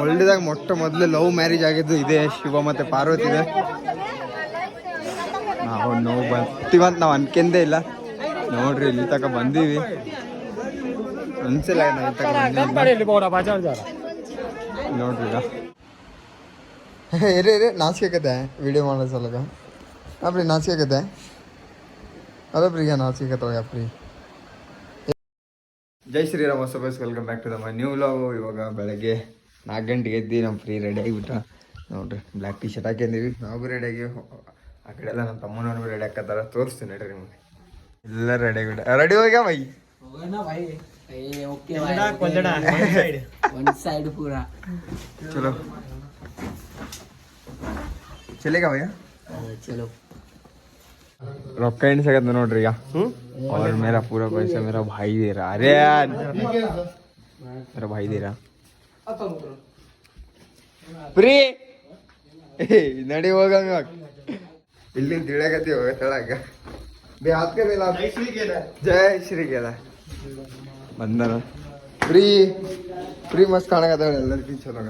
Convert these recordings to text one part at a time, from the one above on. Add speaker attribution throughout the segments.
Speaker 1: ಒಳ್ಳೆದಾಗ ಮೊಟ್ಟ ಮೊದಲು love marriage ಆಗಿದ್ದು ಇದೆ. ಶಿವ ಮತ್ತೆ ಪಾರ್ವತಿ ಇದೆ. ನಾವು ನೋವು ಬರ್ತೀವಂತ ನಾವು ಅನ್ಕೆಂದೇ ಇಲ್ಲ. ನೋಡ್ರಿ ಇಲ್ಲಿ ತಕ ಬಂದೀವಿ. ಅನ್ಸಿಲ್ಲ ನೋಡ್ರಿ ಇರೇ ಇರೇ ನಾಚಿಕೆ ವಿಡಿಯೋ ಮಾಡೋ ಸಲಗ. ಅಪ್ರಿ ನಾಚಿಕೆ ಅದಪ್ರಿ ಈಗ ನಾಚಿಕೆ ಅಪ್ರಿ. ಜೈ ಶ್ರೀರಾಮ ಸಬಸ್ ವೆಲ್ಕಮ್ ಬ್ಯಾಕ್ ಟು ನಮ್ಮ ನ್ಯೂ ಲವ್ ಇವಾಗ ಬೆಳಗ್ಗೆ ನಾಲ್ಕು ಗಂಟೆಗೆ ಎದ್ದು ನಮ್ಮ ಫ್ರೀ ರೆಡಿ ಆಗಿಬಿಟ್ಟ ನೋಡ್ರಿ ಬ್ಲ್ಯಾಕ್ ಟೀ ಶರ್ಟ್ ಹಾಕೊಂಡಿವಿ ನಾವು ರೆಡಿ ರೆಡಿಯಾಗಿ ಆ ಕಡೆ ಎಲ್ಲ ನಮ್ಮ ತಮ್ಮನವ್ರು ಭೀ ರೆಡಿ ಹಾಕತ್ತಾರ ತೋರಿಸ್ತೀನಿ ನಡ್ರಿ ನಿಮ್ಗೆ ಎಲ್ಲ ರೆಡಿ ಆಗಿಬಿಟ್ಟ ರೆಡಿ ಹೋಗ್ಯ ಬೈ ಚಲೋ ಚಲೇಗ ಭಯ
Speaker 2: ಚಲೋ
Speaker 1: ರೊಕ್ಕ ಎಣಿಸಾಗತ್ತ ನೋಡ್ರಿ ಈಗ ಅವ್ರ ಮೇರ ಪೂರಾ ಪೈಸ ಮೇರ ಭಾಯಿ ಅರೇ ಮೇರ ಭಾಯಿ ಪ್ರೀ. ನಡಿ ಹೋಗಂಗ ಇಲ್ಲಿ ತಿಳಿಯಾಗತ್ತಿ ಹೋಗ ತೆಳಗ ಬೇ ಹಾತ್ಕೆ ಜಯ ಶ್ರೀ ಶ್ರೀಗೇದ. ಬಂದನ. ಪ್ರೀ. ಪ್ರೀ ಮಸ್ತ್ ಕಾಣಕತ್ತಾಳ ಎಲ್ಲರಿಗೂ ಚಲೋಗ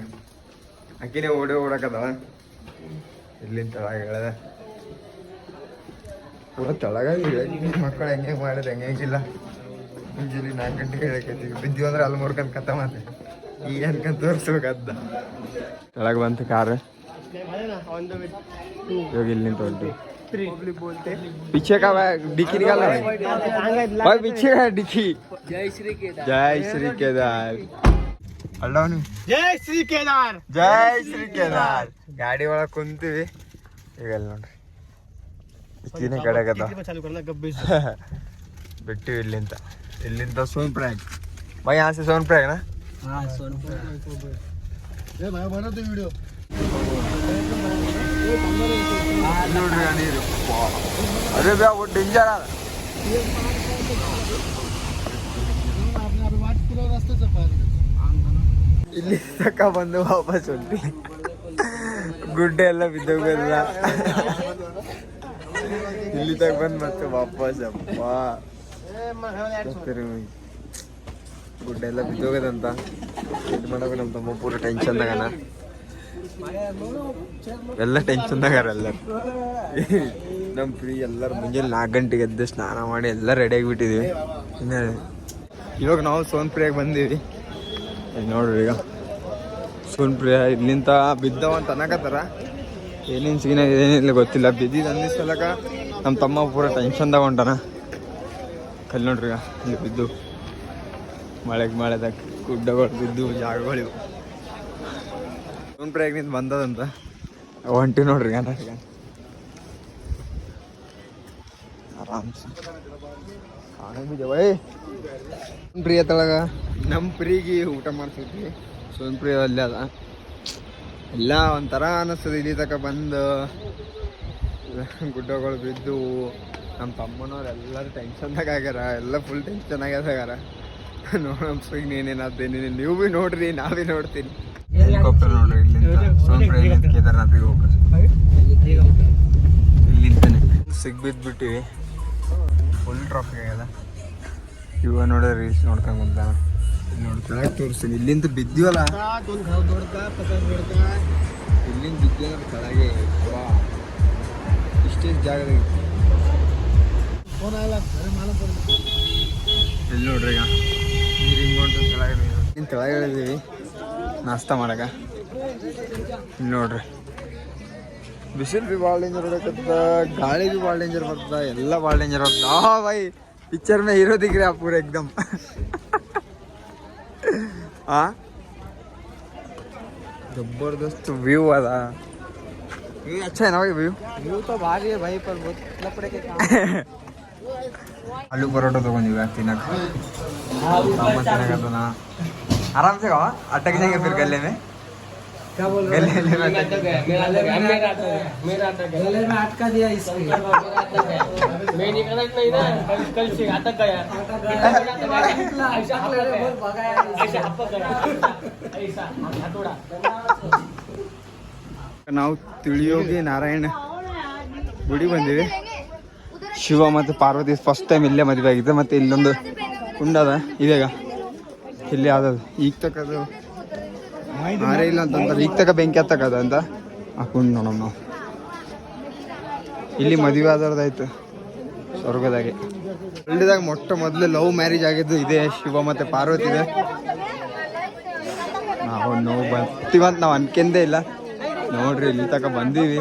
Speaker 1: ಅಕ್ಕಿನೇ ಓಡಿ ಓಡಕತ್ತಾವ. ಇಲ್ಲಿಂದ ತಳಗ ಹೇಳದ. ಪೂರ ತಳಗ ಮಕ್ಕಳು ಹೆಂಗೆ ಮಾಡಿದ ಹೆಂಗೆ ಹೆಂಗಿಲ್ಲ ಮುಂಜಾನೆ ನಾಲ್ಕು ಗಂಟೆಗೆ ಹೇಳಕತ್ತೀವಿ ಬಿದ್ದೀವಿ ಅಂದ್ರೆ ಅಲ್ಲಿ ಮುರ್ಕಂತ ಕತ್ತ ಮಾತೆ ಈಗ ಅನ್ಕೊಂಡ್ ತೋರಿಸ್ಬೇಕದ್ದ ಬಂತು ಕಾರ್. ಇಲ್ಲಿ ನಿಂತು ಹೊಂಟು पीछे का डिक्की निकाल रहा भाई पीछे का डिक्की जय श्री केदार ಗಾಡಿ ಒಳಗೆ ಕುಂತೀವಿ. ಈಗ ಅಲ್ಲಿ ನೋಡ್ರಿ. ಇಕ್ಕಿನೇ
Speaker 3: ಕಡೆಗದ
Speaker 1: ಬಿಟ್ಟು ಇಲ್ಲಿಂದ ಇಲ್ಲಿಂದ ಸೋನ್ ಪ್ರಾಗ್ ಬೈ ಆಸೆ ಸೋನ್ ಪ್ರಾಗ್ನಾ प्रयाग ना
Speaker 2: ಹಾ ಸೋನ್ಪುರ
Speaker 3: ಏ ಭಾಯ ಬರೋದು ವಿಡಿಯೋ
Speaker 1: ನೋಡ್ರಿ ನೀರು ಅರೆ ಬ್ಯಾ वो डेंजर आ ಇಲ್ಲಿ ತಕ ಬಂದು ವಾಪಸ್ ಹೊಂಟಿ ಗುಡ್ಡೆ ಎಲ್ಲ ಬಿದ್ದೋಗಲ್ಲ ಇಲ್ಲಿ ತಕ ಬಂದು ಮತ್ತೆ ವಾಪಸ್ ಅಪ್ಪ ಗುಡ್ಡೆ ಎಲ್ಲ ಬಿದ್ದೋಗದಂತ ಇದು ಮಾಡಬೇಕು ನಮ್ಮ ತಮ್ಮ ಪೂರ ಟೆನ್ಷನ್ದಾಗನ ಎಲ್ಲ ಟೆನ್ಷನ್ದಾಗಾರ ಎಲ್ಲರು. ನಮ್ಮ ಫ್ರೀ ಎಲ್ಲರೂ ಮುಂಜಾನೆ ನಾಲ್ಕು ಗಂಟೆಗೆ ಎದ್ದು ಸ್ನಾನ ಮಾಡಿ ಎಲ್ಲ ರೆಡಿ ಆಗಿಬಿಟ್ಟಿದ್ದೀವಿ ಇನ್ನು ಇವಾಗ ನಾವು ಸೋನ್ಪ್ರಿಯಾಗಿ ಬಂದೀವಿ. ನೋಡ್ರಿ ಈಗ. ಸೋನ್ಪ್ರಿಯ ಇಲ್ಲಿಂತ ಬಿದ್ದವ ಅಂತ ಅನ್ನಕತ್ತಾರ? ಏನೇನು ಸೀನ ಏನಿಲ್ಲ ಗೊತ್ತಿಲ್ಲ. ಬಿದ್ದಿದ್ದು ಅನ್ನಿಸಲಕ ಸಲಕ ನಮ್ಮ ತಮ್ಮ ಪೂರ ಟೆನ್ಷನ್ ಹೊಂಟಾನ ಕಲ್ಲಿ ನೋಡ್ರಿ ಈಗ, ಇಲ್ಲಿ ಬಿದ್ದು. ಮಳೆಗೆ ಮಳೆದಾಗ ಗುಡ್ಡಗಳು ಬಿದ್ದು ಜಾಗಗಳಿವು ಸೋನ್ಪ್ರಿಯಾಗಿನಿಂದ ಬಂದದಂತ. ಹೊಂಟಿ ನೋಡ್ರಿ ಕರ್ನಾಟಕ ಆರಾಮ್ಸೆ. ಪ್ರಿಯ ತಳಗ. ನಮ್ಮ ಪ್ರೀಗಿ ಊಟ ಮಾಡ್ತಿದ್ವಿ. ಸೋನ್ ಪ್ರಿಯ ಅಲ್ಲೇ ಅದ. ಎಲ್ಲ ಒಂಥರ ಅನ್ನಿಸ್ತದೆ ಇಲ್ಲಿ ತಕ ಬಂದು. ಗುಡ್ಡಗಳು ಬಿದ್ದು ನಮ್ಮ ತಮ್ಮನವ್ರು ಎಲ್ಲರೂ ಟೆನ್ಷನ್ದಾಗ ಆಗ್ಯಾರ. ಎಲ್ಲ ಫುಲ್ ಟೆನ್ಷನ್ ಆಗ್ಯದಾಗಾರ ನೋಡಮ್ ಈಗ ನೀನು ನೀವು ಭೀ ನೋಡ್ರಿ, ನಾವೇ ನೋಡ್ತೀನಿ. ಹೆಲಿಕಾಪ್ಟರ್ ನೋಡ್ರಿ, ಇಲ್ಲಿಂದ ಸೋನ್ ಪ್ರಿಯ ಕೇದಾರ್ನಾಥಿಗೆ ಹೋಗ್ರಿ ಇಲ್ಲಿಂದನೆ. ಸಿಗ್ಬಿದ್ದು ಬಿಟ್ಟಿವಿ ಫುಲ್ ಟ್ರಾಫಿಕ್ ಆಗ್ಯದ ಇವ ನೋಡ್ರಿ ರೀಲ್ಸ್ ನೋಡ್ಕೊಂಡು ಬಂದ ನೋಡಿ ಕೆಳಗೆ ತೋರಿಸ್ತೀನಿ. ಇಲ್ಲಿಂದ ಬಿದ್ದೀವಲ್ಲ? ಇಲ್ಲಿಂದ ಬಿದ್ದಿ ಕೆಳಗೆ ಇಷ್ಟೇ ಜಾಗದಾಗ ಇಲ್ಲಿ ನೋಡ್ರಿ ಈಗ. ಹಿಂಗೊಂಡು ಕೆಳಗಡೆ ಇನ್ನು ಕೆಳಗಡೆ ಇದ್ದೀವಿ ನಾಷ್ಟ ಮಾಡಕ ನೋಡ್ರಿ ಬಿಸಿಲು ಭೀ ಭಾಳ ಡೇಂಜರ್ ಹೊಡಕತ್ತದ ಗಾಳಿ ಭೀ ಭಾಳ ಡೇಂಜರ್ ಬರ್ತದ ಎಲ್ಲ ಭಾಳ ಡೇಂಜರ್ ಬರ್ತದ ಆ ಬೈ ಪಿಕ್ಚರ್ ಮೇ ಹೀರೋ ದಿಗ್ರಿ ಆ ಪೂರ ಎಕ್ದಮ್ ಆ ज़बरदस्त व्यू अदा व्यू अच्छा है ना भाई व्यू
Speaker 2: व्यू तो भारी है भाई पर बहुत लपड़े के काम
Speaker 1: ಆಲೂ ಪರೋಟ ತಗೊಂಡಿವಿ ತಿನ್ನಕ ತಿನ್ನಕತ್ತನ ಆರಾಮ್ಸೆ ಗವ ಅಟ್ಟಕ್ಕೆ ಜಂಗೆ ಫಿರ್ ಗಲ್ಲೆ ಮೇ गले में? गले में अटका
Speaker 2: दिया इसको.
Speaker 4: मैं निकला नहीं ना. कल से अटक गया. ऐसा भगाया ऐसा हप्पा गया ऐसा हथोड़ा
Speaker 1: नाव तिळियोगी नारायण. गुढी बंदिवे ಶಿವ ಮತ್ತು ಪಾರ್ವತಿ ಫಸ್ಟ್ ಟೈಮ್ ಇಲ್ಲೇ ಮದುವೆ ಆಗಿದೆ ಮತ್ತು ಇಲ್ಲೊಂದು ಕುಂಡ ಅದ. ಇದೀಗ ಇಲ್ಲಿ ಯಾವ್ದದು ಈಗ ತಕ್ಕದು ಆರೇ ಇಲ್ಲ ಅಂತಂದ್ರೆ ಈಗ ತಕ ಬೆಂಕಿ ಹತ್ತಕದ ಅಂತ? ಹಾಕೊಂಡು ನೋಡೋಣ ನಾವು ಇಲ್ಲಿ ಮದುವೆ ಆದ್ರದಾಯ್ತು ಸ್ವರ್ಗದಾಗೆ. ಹಳ್ಳಿದಾಗ ಮೊಟ್ಟ ಮೊದಲು ಲವ್ ಮ್ಯಾರೇಜ್ ಆಗಿದ್ದು ಇದೆ, ಶಿವ ಮತ್ತೆ ಪಾರ್ವತಿ ಇದೆ. ನಾವು ನೋವು ಬರ್ತೀವಂತ ನಾವು ಅನ್ಕೆಂದೇ ಇಲ್ಲ. ನೋಡ್ರಿ, ಇಲ್ಲಿ ತಕ ಬಂದೀವಿ.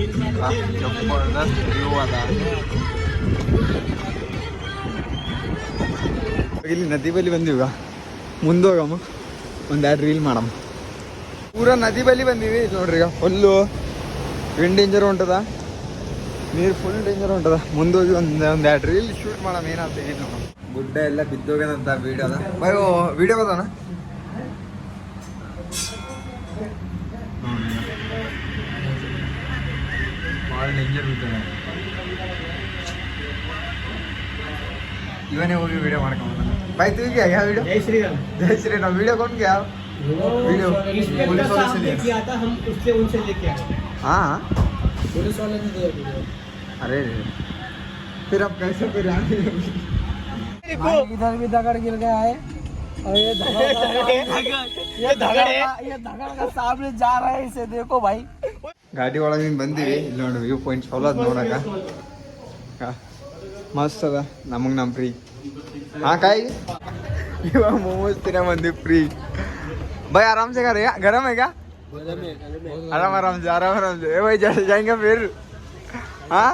Speaker 1: ಆ, ಜಬರ್ದಸ್ತ್ ವ್ಯೂ ಅದ ಇಲ್ಲಿ ನದಿ ಬಲ್ಲಿ ಬಂದೀವ ಮುಂದೆ ಹೋಗಮ್ಮ ಒಂದು ಎರಡು ರೀಲ್ ಮಾಡಮ್ಮ ಪೂರಾ ನದಿ ಬಲ್ಲಿ ಬಂದೀವಿ ಇಲ್ಲಿ ನೋಡ್ರಿ ಈಗ ಫುಲ್ಲು ವಿಂಡ್ ಡೇಂಜರ್ ಹೊಂಟದ ನೀರು ಫುಲ್ ಡೇಂಜರ್ ಹೊಂಟದ ಮುಂದೋಗಿ ಒಂದು ಒಂದು ಎರಡು ರೀಲ್ ಶೂಟ್ ಮಾಡಮ್ ಏನಾಗ್ತ ತೆಗೀತು ನೋಡಮ್ ಗುಡ್ಡ ಎಲ್ಲ ಬಿದ್ದೋಗ್ಯದಂತ ವಿಡಿಯೋ ಅದ ಬೈ ವಿಡಿಯೋ ಬದನ ಭಾಳ ಡೇಂಜರ್ ಬಿದ್ದದ ಇವನೇ ಹೋಗಿ ವಿಡಿಯೋ ಮಾಡ್ಕೊಂಬಂದ ಬೈ तू क्या क्या वीडियो
Speaker 4: जय श्री राम
Speaker 1: जय श्री राम वीडियो कौन किया वीडियो
Speaker 4: इसमें
Speaker 1: पुलिस
Speaker 4: का
Speaker 1: वाले
Speaker 4: साथ
Speaker 1: से लिया
Speaker 4: किया था हम उससे उनसे लेके आए
Speaker 1: हाँ हाँ
Speaker 2: पुलिस वाले ने दिया वीडियो
Speaker 1: अरे रे फिर अब कैसे फिर आगे
Speaker 2: भाई इधर भी दगड़ गिर गया है और ये धगड़ का- ये धगड़ का- ये धगड़ का सामने जा रहा है इसे देखो भाई
Speaker 1: ಗಾಡಿ ಒಳಗೆ ಹಿಂಗೆ ಬಂದೀವಿ ಇಲ್ಲಿ ನೋಡಿ ವ್ಯೂ ಪಾಯಿಂಟ್ ಚಲೋ ಅದ ನೋಡಕ ಹಾ, ಮಸ್ತ್ ಅದ ನಮಗೆ ನಮ್ಮ ಫ್ರೀ ಹಾಂ ಕಾಯಿ ಇವಾಗ मोमोज ತಿನ್ನ ಬಂದಿ ಫ್ರೀ भाई आराम से कर गरम है क्या आराम आराम से आराम आराम से ए भाई जैसे जाएंगे फिर हाँ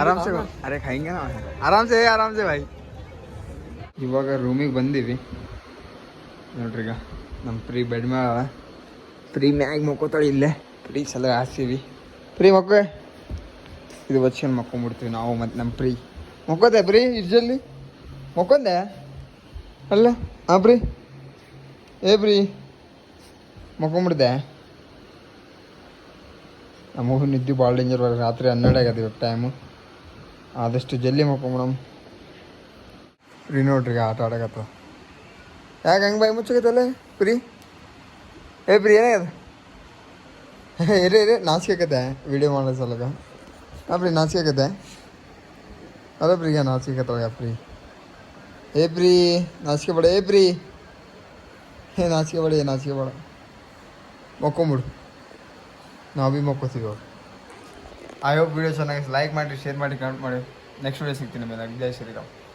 Speaker 1: ಆರಾಮ್ ಸೆ ಅರೆ ಖಾಯಿಂಗೆ ನಾ ಆರಾಮ್ ಸೆ ಆರಾಮ್ ಸೆ ಭಾಯ್ ಇವಾಗ ರೂಮಿಗೆ ಬಂದೀವಿ ನೋಡ್ರಿ ಈಗ ನಮ್ಮ ಪ್ರೀ ಬೆಡ್ ಮ್ಯಾಗ ಪ್ರೀ ಮ್ಯಾಗ ಮಕ್ಕೋತಾಳೆ ಇಲ್ಲೇ ಪ್ರೀ ಸಲ ಹಾಸ್ತೀವಿ ಪ್ರೀ ಮಕ್ಕೋ ಇದು ಬಚ್ಕೊಂಡು ಮಕ್ಕೊಂಬಿಡ್ತೀವಿ ನಾವು ಮತ್ತು ನಮ್ಮ ಪ್ರೀ. ಮಕ್ಕೋದೆ ಪ್ರೀ, ಇಜ್ಜಲ್ಲಿ? ಮಕ್ಕೊಂದೆ ಅಲ್ಲ ಹಾಂ ಪ್ರೀ? ಏ ಪ್ರೀ ಮಕ್ಕೊಂಬಿಡ್ದೆ ನಮಗೂ ನಿದ್ದೆ ಭಾಳ ಡೇಂಜರ್ ರಾತ್ರಿ ಹನ್ನೆರಡು ಆಗ್ಯದ ಇವಾಗ ಟೈಮು ಆದಷ್ಟು ಜಲ್ದಿ ಮಕ್ಕೊಂಬಿಡಮ್ ಪ್ರೀ ನೋಡ್ರಿ ಆಟ ಆಡಕತ್ತ. ಯಾಕೆ ಹಂಗೆ ಬಾಯಿ ಮುಚ್ಚಕತ್ತಲ್ಲ ಪ್ರೀ? ಏ ಪ್ರೀ, ಏನಾಗ್ಯದ? ಇರೇ ಇರೇ ನಾಚಿಕೆ ವಿಡಿಯೋ ಮಾಡೋ ಸಲಗ ಅಪ್ರಿ ಪ್ರೀ ನಾಚಿಕೆ ಅದ ಪ್ರೀಗ ನಾಚಿಕೆ ಅಪ್ರಿ. ಏ ಪ್ರಿ, ನಾಚಿಕೆ ಬೇಡ, ಏ ಪ್ರಿ. ಏ, ನಾಚಿಕೆ ಬೇಡ, ಏ, ನಾಚಿಕೆ ಬೇಡ. ಮಕ್ಕೊಂಬಿಡು. ನಾವು ಭೀ ಮಕ್ಕೋತೀವಿ ಅವ್ರು ಐ ಹೋಪ್ ವಿಡಿಯೋ ಚೆನ್ನಾಗಿ ಲೈಕ್ ಮಾಡಿ ಶೇರ್ ಮಾಡಿ ಕಮೆಂಟ್ ಮಾಡಿ. ನೆಕ್ಸ್ಟ್ ವಿಡಿಯೋ ಸಿಗ್ತೀನಿ ಮೇಲೆ ಜೈ ಶ್ರೀರಾಮ್.